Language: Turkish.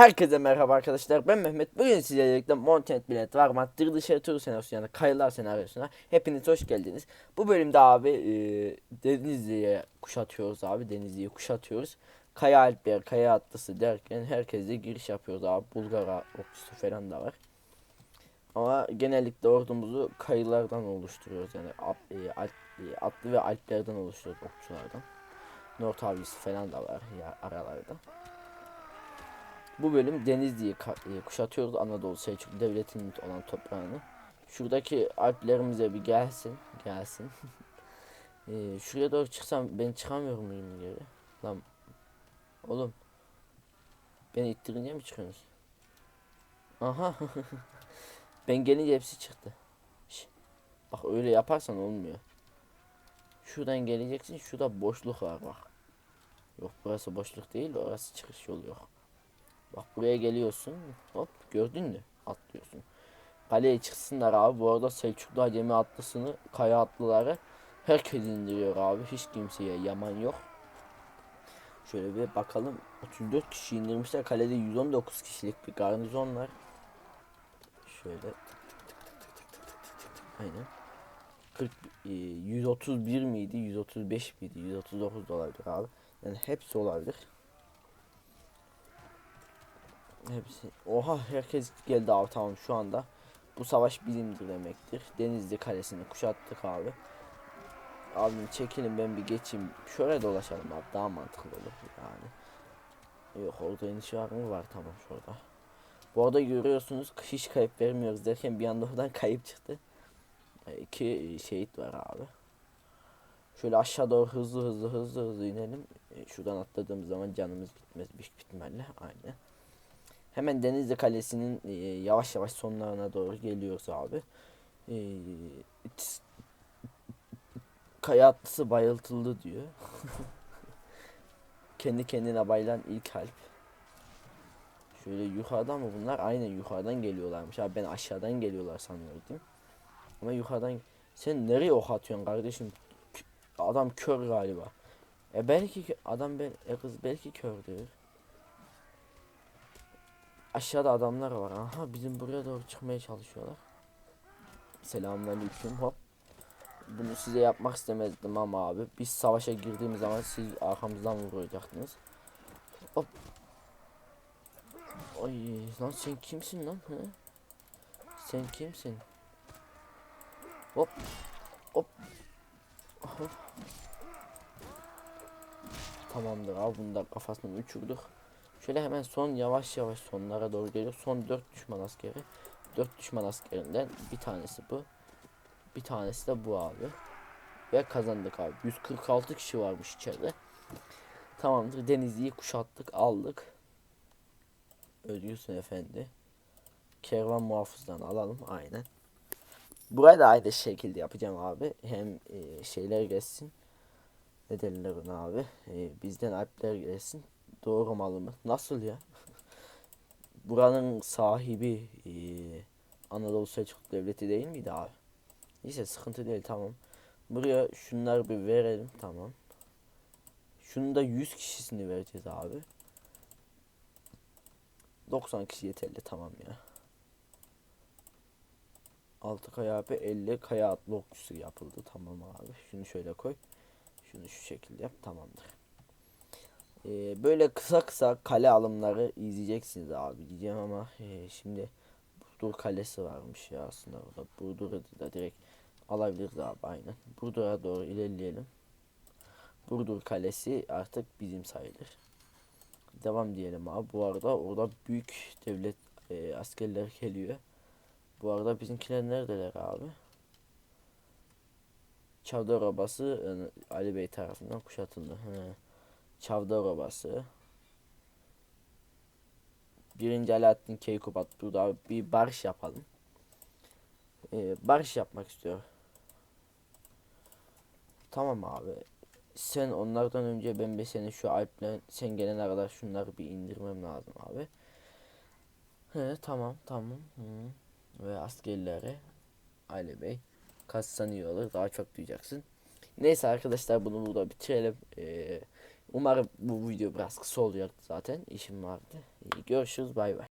Herkese merhaba arkadaşlar ben Mehmet bugün sizlerle birlikte Mountain Blade var Madrid dışarı turu senaryosuna yani kayılar senaryosuna hepiniz hoş geldiniz. Bu bölümde abi e, Denizli'ye kuşatıyoruz abi Denizli'yi kuşatıyoruz. Kaya Alpler, Kaya Atlısı derken herkese giriş yapıyoruz abi Bulgar okçusu falan da var. Ama genellikle ordumuzu kayılardan oluşturuyoruz yani e, e, atlı ve Alplerden oluşturuyoruz okçulardan. North avcısı falan da var ya aralarda. Bu bölüm Denizli'yi e, kuşatıyoruz Anadolu Selçuklu Devleti'nin olan toprağını. Şuradaki Alplerimize bir gelsin, gelsin. e, şuraya doğru çıksam ben çıkamıyorum muyum geri? Lan oğlum beni ittirince mi çıkıyorsunuz? Aha ben gelince hepsi çıktı. Şş, Bak öyle yaparsan olmuyor. Şuradan geleceksin şurada boşluk var bak. Yok burası boşluk değil orası çıkış yolu yok. Bak buraya geliyorsun. Hop gördün mü? Atlıyorsun. Kaleye çıksınlar abi. Bu arada Selçuklu Acemi atlısını kaya atlıları herkes indiriyor abi. Hiç kimseye yaman yok. Şöyle bir bakalım. 34 kişi indirmişler. Kalede 119 kişilik bir garnizon var. Şöyle Aynen. 40, 131 e, miydi? 135 miydi? 139 dolardır abi. Yani hepsi olabilir. Hepsi. Oha herkes geldi abi tamam şu anda. Bu savaş bizimdir demektir. Denizli kalesini kuşattık abi. Abim çekilin ben bir geçeyim. Şöyle dolaşalım abi daha mantıklı olur yani. Yok orada iniş var mı? Var tamam şurada. Bu arada görüyorsunuz hiç kayıp vermiyoruz derken bir anda oradan kayıp çıktı. E, İki şehit var abi. Şöyle aşağı doğru hızlı hızlı hızlı hızlı inelim. E, Şuradan atladığımız zaman canımız gitmez büyük ihtimalle. Aynen. Hemen Denizli Kalesi'nin e, yavaş yavaş sonlarına doğru geliyoruz abi. E, Kaya bayıltıldı diyor. Kendi kendine bayılan ilk halp. Şöyle yukarıdan mı bunlar? Aynen yukarıdan geliyorlarmış. Abi ben aşağıdan geliyorlar sanıyordum. Ama yukarıdan sen nereye ok atıyorsun kardeşim? Adam kör galiba. E belki ki- adam ben e kız belki kördür. Aşağıda adamlar var. Aha bizim buraya doğru çıkmaya çalışıyorlar. Selamünaleyküm hop. Bunu size yapmak istemezdim ama abi biz savaşa girdiğimiz zaman siz arkamızdan vuracaktınız. Hop. Ay lan sen kimsin lan? He? Sen kimsin? Hop. Hop. Aha. Tamamdır abi bunu da kafasından uçurduk. Şöyle hemen son yavaş yavaş sonlara doğru geliyor. Son 4 düşman askeri. 4 düşman askerinden bir tanesi bu. Bir tanesi de bu abi. Ve kazandık abi. 146 kişi varmış içeride. Tamamdır. Denizli'yi kuşattık, aldık. Ödüyorsun efendi. Kervan muhafızdan alalım aynen. Burayı da aynı şekilde yapacağım abi. Hem e, şeyler gelsin. Ne abi? E, bizden Alpler gelsin. Doğru malı mı? Nasıl ya? Buranın sahibi e, Anadolu Selçuklu Devleti değil miydi abi? Neyse sıkıntı değil tamam. Buraya şunları bir verelim tamam. Şunu da 100 kişisini vereceğiz abi. 90 kişi yeterli tamam ya. 6 kaya abi 50 kaya atlı okçusu yapıldı tamam abi. Şunu şöyle koy. Şunu şu şekilde yap tamamdır. Ee, böyle kısa kısa kale alımları izleyeceksiniz abi diyeceğim ama ee, şimdi Burdur Kalesi varmış ya aslında burada. Burdur'u da direkt alabiliriz abi aynen. Burdur'a doğru ilerleyelim. Burdur Kalesi artık bizim sayılır. Devam diyelim abi. Bu arada orada büyük devlet e, askerler geliyor. Bu arada bizimkiler neredeler abi? Çavdar Obası e, Ali Bey tarafından kuşatıldı. He. Çavdar Obası. Birinci Alaaddin Keykubat burada bir barış yapalım. Ee, barış yapmak istiyor. Tamam abi. Sen onlardan önce ben bir seni şu Alp'le sen gelene kadar şunları bir indirmem lazım abi. He tamam tamam. Hı. Ve askerleri Ali Bey kaç saniye olur daha çok duyacaksın. Neyse arkadaşlar bunu burada bitirelim. Ee, Umarım bu video biraz kısa oluyor zaten. işim vardı. İyi, görüşürüz bay bay.